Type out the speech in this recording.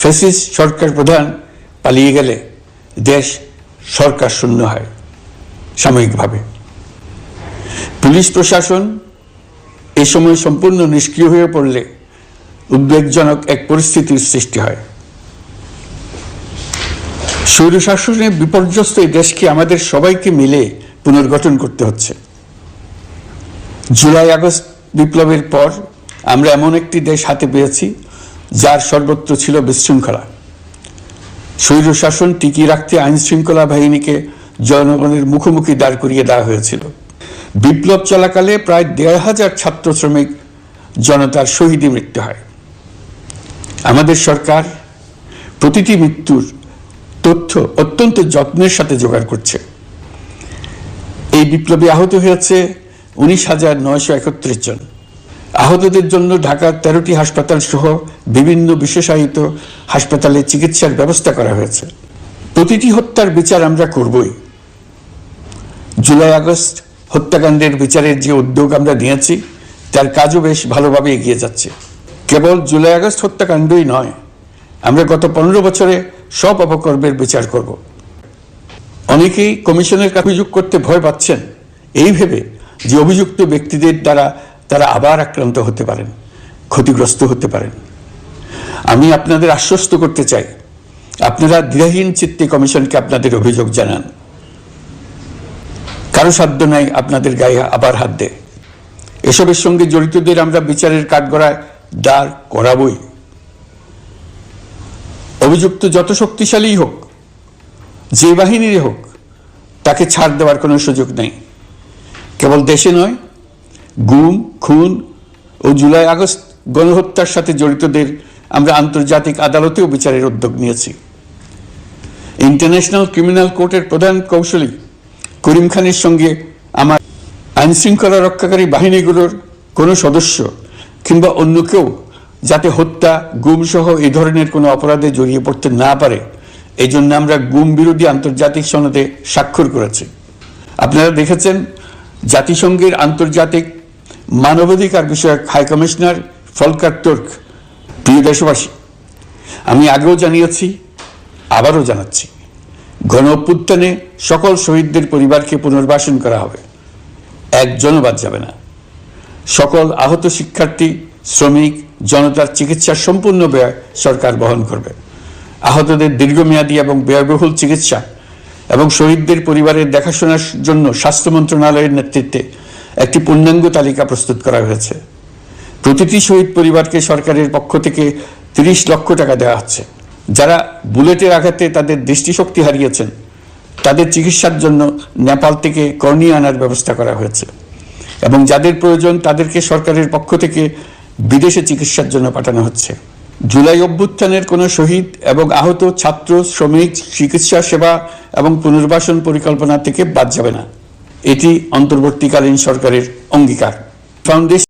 ফেসিস সরকার প্রধান পালিয়ে গেলে দেশ সরকার শূন্য হয় সাময়িকভাবে। পুলিশ প্রশাসন এ সময় সম্পূর্ণ নিষ্ক্রিয় হয়ে পড়লে উদ্বেগজনক এক পরিস্থিতির সৃষ্টি হয়। স্বৈরশাসনে বিপর্যস্ত এই দেশকে আমাদের সবাইকে মিলে পুনর্গঠন করতে হচ্ছে। জুলাই আগস্ট বিপ্লবের পর আমরা এমন একটি দেশ হাতে পেয়েছি যার সর্বত্র ছিল বিশৃঙ্খলা। স্বৈরশাসন টিকিয়ে রাখতে আইন শৃঙ্খলা বাহিনীকে জনগণের মুখোমুখি দাঁড় করিয়ে দেওয়া হয়েছিল। বিপ্লব চলাকালে প্রায় দেড় হাজার ছাত্র শ্রমিক জনতার শহীদে মৃত্যু হয়। আমাদের সরকার প্রতিটি মৃত্যুর তথ্য অত্যন্ত যত্নের সাথে জোগাড় করছে। এই বিপ্লবে আহত হয়েছে উনিশ হাজার নয়শো একত্রিশ জন। আহতদের জন্য ঢাকার তেরোটি হাসপাতাল সহ বিভিন্ন বিশেষায়িত হাসপাতালে চিকিৎসার ব্যবস্থা করা হয়েছে। প্রতিটি হত্যার বিচার আমরা করবই। জুলাই আগস্ট হত্যাকাণ্ডের বিচারের যে উদ্যোগ আমরা নিয়েছি, তার কাজও বেশ ভালোভাবে এগিয়ে যাচ্ছে। কেবল জুলাই আগস্ট হত্যাকাণ্ডই নয়, আমরা গত পনেরো বছরে সব অপকর্মের বিচার করব। অনেকেই কমিশনের অভিযোগ করতে ভয় পাচ্ছেন। এই ভেবে যে অভিযুক্ত ব্যক্তিদের দ্বারা তারা আবার আক্রান্ত হতে পারেন, ক্ষতিগ্রস্ত হতে পারেন। আমি আপনাদের আশ্বস্ত করতে চাই, আপনারা দ্বিধাহীন চিত্তে কমিশনকে আপনাদের অভিযোগ জানান। কারও সাধ্য নাই আপনাদের গায়ে আবার হাত দেয়। এসবের সঙ্গে জড়িতদের আমরা বিচারের কাঠগড়ায় দাঁড় করাবই। অভিযুক্ত যত শক্তিশালী হোক, যে বাহিনীর হোক, তাকে ছাড় দেওয়ার কোনো সুযোগ নেই। কেবল দেশে নয় গুম, খুন ও জুলাই আগস্ট গণহত্যার সাথে জড়িতদের আমরা আন্তর্জাতিক আদালতেও বিচারের উদ্যোগ নিয়েছি। ইন্টারন্যাশনাল ক্রিমিনাল কোর্টের প্রধান কৌশলী করিম খানের সঙ্গে আমার আইন শৃঙ্খলা রক্ষাকারী বাহিনীগুলোর কোনো সদস্য কিংবা অন্য কেউ যাতে হত্যা, গুম সহ এই ধরনের কোনো অপরাধে জড়িয়ে পড়তে না পারে এই জন্য আমরা গুম বিরোধী আন্তর্জাতিক সনদে স্বাক্ষর করেছি। আপনারা দেখেছেন জাতিসংঘের আন্তর্জাতিক মানবাধিকার বিষয়ক হাই কমিশনার ফলকার তুর্ক, প্রিয় দেশবাসী, আমি আগেও জানিয়েছি, আবারও জানাচ্ছি, গণ অভ্যুত্থানে সকল শহীদদের পরিবারকে পুনর্বাসন করা হবে। একজনও বাদ যাবে না। সকল আহত শিক্ষার্থী, শ্রমিক, জনতার চিকিৎসার সম্পূর্ণ ব্যয় সরকার বহন করবে। আহতদের দীর্ঘমেয়াদী এবং ব্যয়বহুল চিকিৎসা এবং শহীদদের পরিবারের দেখাশোনার জন্য স্বাস্থ্য মন্ত্রণালয়ের নেতৃত্বে একটি পূর্ণাঙ্গ তালিকা প্রস্তুত করা হয়েছে। প্রতিটি শহীদ পরিবারকে সরকারের পক্ষ থেকে তিরিশ লক্ষ টাকা দেওয়া হচ্ছে। যারা বুলেটের আঘাতে তাদের দৃষ্টিশক্তি হারিয়েছেন, তাদের চিকিৎসার জন্য নেপাল থেকে কর্নিয়া আনার ব্যবস্থা করা হয়েছে এবং যাদের প্রয়োজন তাদেরকে সরকারের পক্ষ থেকে বিদেশে চিকিৎসার জন্য পাঠানো হচ্ছে। জুলাই অভ্যুত্থানের কোনো শহীদ এবং আহত ছাত্র, শ্রমিক, চিকিৎসা, সেবা এবং পুনর্বাসন পরিকল্পনা থেকে বাদ যাবে না। এটি অন্তর্বর্তীকালীন সরকারের অঙ্গীকার। ফাউন্ডেশন